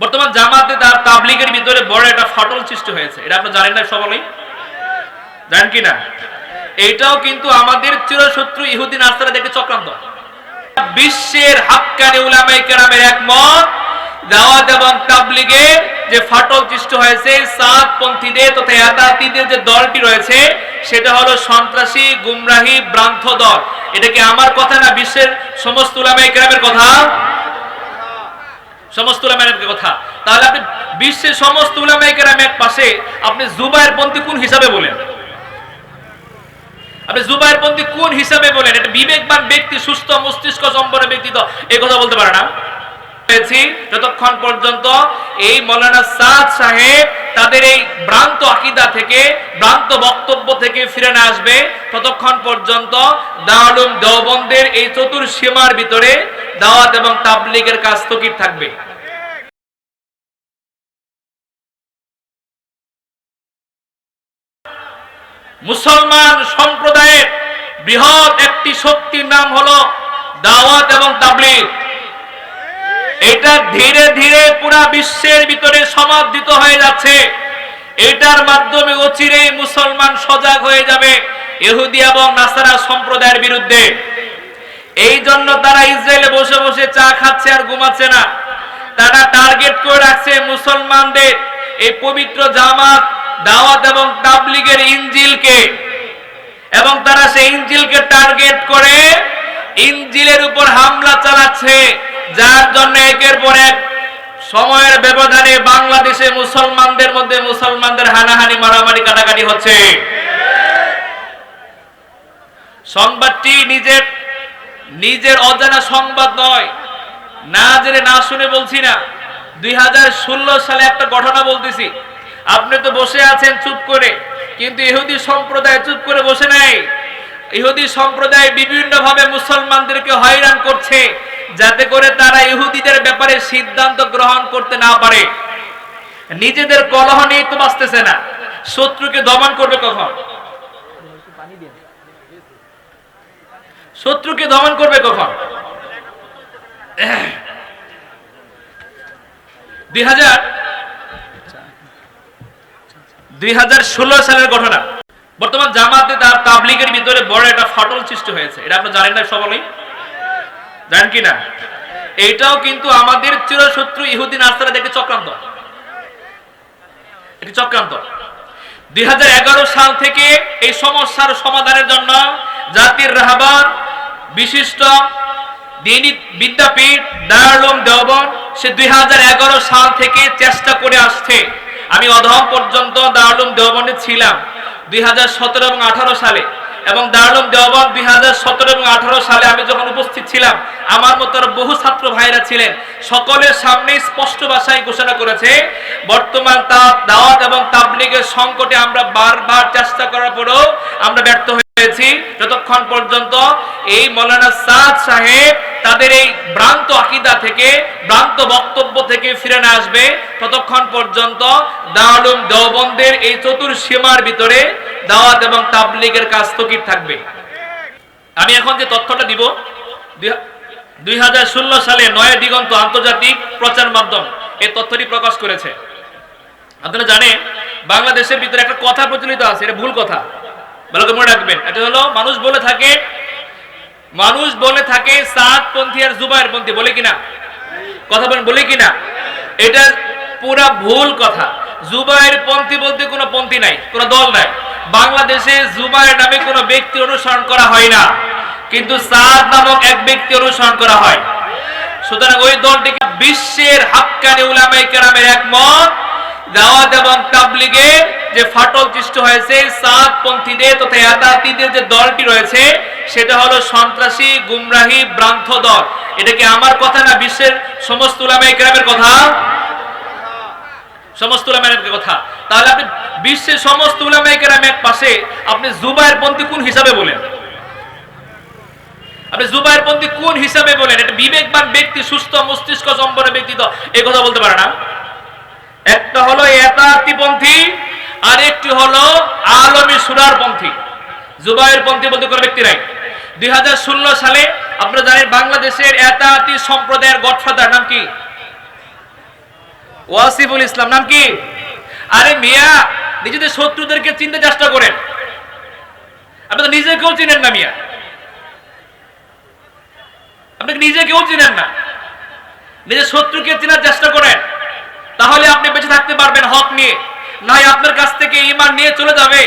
বর্তমান জামাতে তার তাবলিগের ভিতরে বড় একটা ফাটল সৃষ্টি হয়েছে। এটা আপনি জানেন না সকলেই? জানেন কি না? এইটাও কিন্তু আমাদের চিরশত্রু ইহুদি নাস্তারা দেখে চক্রান্ত। বিশ্বের হাক্কানি উলামায়ে কেরামের একমত, দাওয়াত এবং তাবলিগের যে ফাটল সৃষ্টি হয়েছে, সাতপন্থীদের তথা ইয়াতাতিদের যে দলটি রয়েছে, সেটা হলো সন্ত্রাসী, গুমরাহি, ভ্রান্ত দল। এটা কি আমার কথা না বিশ্বের সমস্ত উলামায়ে কেরামের কথা? সমস্ত উলামায়ের কথা। তাহলে আপনি বিশ্বের সমস্ত উলামায়ে কেরাম এক পাশে আপনি জুবায়ের পন্থী কোন হিসাবে বলেন? আপনি জুবায়ের পন্থী কোন হিসাবে বলেন? এটা বিবেকবান ব্যক্তি, সুস্থ মস্তিষ্ক সম্পন্ন ব্যক্তি তো এই কথা বলতে পারে না। পেয়েছি যতক্ষণ পর্যন্ত এই মৌলানা সাদ সাহেব তাদের এই ভ্রান্ত আকিদা থেকে, ভ্রান্ত বক্তব্য থেকে ফিরে না আসবে, ততক্ষণ পর্যন্ত দারুম দেওবন্দের এই চতুর সীমার ভিতরে দাওয়াত এবং তাবলিগের কাজ স্থগিত থাকবে। মুসলমান সম্প্রদায়ের বৃহৎ একটি শক্তির নাম হলো দাওয়াত এবং তাবলিগ। এটা ধীরে ধীরে পুরা বিশ্বের ভিতরে সমাদৃত হয়ে যাচ্ছে। এটার মাধ্যমে অচিরেই মুসলমান সজাগ হয়ে যাবে এহুদি এবং নাসারা সম্প্রদায়ের বিরুদ্ধে। এই জন্য তারা ইসরায়েলে বসে বসে চা খাচ্ছে আর ঘুমাচ্ছে না। তারা টার্গেট করে রাখছে মুসলমানদের এই পবিত্র জামাত, দাওয়াত এবং তাবলিগের ইঞ্জিলকে এবং তারা সেই ইঞ্জিলকে টার্গেট করে ইঞ্জিলের উপর হামলা চালাচ্ছে, যার জন্য একের পর এক সময়ের ব্যবধানে বাংলাদেশে মুসলমানদের মধ্যে মুসলমানদের হানাহানি, মারামারি, কাটাকাটি হচ্ছে। সংবাদটি নিজের নিজের অজানা সংবাদ নয়। না জেনে, না শুনে বলছি না। দুই হাজার ষোলো সালে একটা ঘটনা বলতেছি। আপনি তো বসে আছেন চুপ করে, কিন্তু ইহুদি সম্প্রদায় চুপ করে বসে নাই। ইহুদি সম্প্রদায় বিভিন্ন ভাবে মুসলমানদেরকে হয়রান করছে, যাতে করে তারা ইহুদিদের ব্যাপারে সিদ্ধান্ত গ্রহণ করতে না পারে। নিজেদের কলহ নিয়ে তো বাঁচতেছে না। শত্রুকে দমন করবে কখন? শত্রুকে দমন করবে কখন? দুই হাজার দুই হাজার ষোলো সালের ঘটনা। বর্তমান জামাতে তার ভিতরে বড় একটা সৃষ্টি হয়েছে। এটা জানেন না জানেন কি না? কিন্তু আমাদের চিরশত্রু ইহুদি নাস্তারা দেখে চক্রান্ত। এটি চক্রান্ত। দুই হাজার এগারো সাল থেকে এই সমস্যার সমাধানের জন্য জাতির রাহবার বিশিষ্ট বিদ্যাপীঠ দারুলুম দেওবন সে দুই হাজার এগারো সাল থেকে চেষ্টা করে আসছে। আমি অধম পর্যন্ত দারুলুম দেওবনে ছিলাম দুই এবং আঠারো সালে। এবং দারুলুম দেওবন দুই এবং আঠারো সালে আমি যখন উপস্থিত ছিলাম, আমার মতো বহু ছাত্র ভাইরা ছিলেন। সকলের সামনে স্পষ্ট ভাষায় ঘোষণা করেছে, বর্তমান তা দাওয়াত এবং তাবলিগের সংকটে আমরা বারবার চেষ্টা করার পরেও আমরা ব্যর্থ হয়েছি যতক্ষণ পর্যন্ত এই মৌলানা সাদ সাহেব তাদের এই ভ্রান্ত আকিদা থেকে, ভ্রান্ত বক্তব্য থেকে ফিরে না আসবে, ততক্ষণ পর্যন্ত দারুম দেওবন্দের এই চতুর সীমার ভিতরে দাওয়াত এবং তাবলিগের কাজ থাকবে। আমি এখন যে তথ্যটা দিব, দুই হাজার ষোলো সালে নয় দিগন্ত আন্তর্জাতিক প্রচার মাধ্যম এই তথ্যটি প্রকাশ করেছে। আপনারা জানেন, বাংলাদেশের ভিতরে একটা কথা প্রচলিত আছে, এটা ভুল কথা। ভালো করে মনে রাখবেন এটা হলো মানুষ বলে থাকে, মানুষ বলে থাকে সাত পন্থী আর জুবাইর পন্থী, বলে কিনা? কথা বলেন, বলে কিনা? এটা পুরা ভুল কথা। জুবাইর পন্থী বলতে কোনো পন্থী নাই, কোনো দল নাই। বাংলাদেশে জুবাইর নামে কোনো ব্যক্তি অনুসরণ করা হয় না, কিন্তু সাদ নামক এক ব্যক্তি অনুসরণ করা হয়। সুতরাং ওই দলটিকে বিশ্বের হাক্কানি উলামাই কেরামের একমত দাওয়াত এবং তাবলিগের যে ফাটল সৃষ্টি হয়েছে, সাত পন্থীদের তথা ইয়াতাতিদের যে দলটি রয়েছে, সেটা হলো সন্ত্রাসী, গুমরাহি, ভ্রান্ত দল। এটা কি আমার কথা না বিশ্বের সমস্ত উলামাই কেরামের কথা? সমস্ত উলামায়ের কথা। তাহলে আপনি বিশ্বের সমস্ত উলামাই কেরাম এক পাশে, আপনি জুবায়ের পন্থী কোন হিসাবে বলেন? আপনি জুবায়ের পন্থী কোন হিসাবে বলেন? এটা বিবেকবান ব্যক্তি, সুস্থ মস্তিষ্ক সম্পন্ন ব্যক্তি তো এই কথা বলতে পারে না। একটা হলো এতাতি পন্থী, আর একটি হলো আলমী সুরার পন্থী। জুবাইর পন্থী বলতে কোনো ব্যক্তি নাই। দুই সালে আপনারা জানেন বাংলাদেশের এতাতি সম্প্রদায়ের গডফাদার নাম কি? ওয়াসিফুল ইসলাম, নাম কি? আরে মিয়া, নিজেদের শত্রুদেরকে চিনতে চেষ্টা করেন। আপনি তো নিজেকেও চিনেন না মিয়া। আপনি নিজেকেও চিনেন না। নিজের শত্রুকে চেনার চেষ্টা করেন। তাহলে আপনি বেঁচে থাকতে পারবেন হক নিয়ে। নাই আপনার কাছ থেকে ইমান নিয়ে চলে যাবে।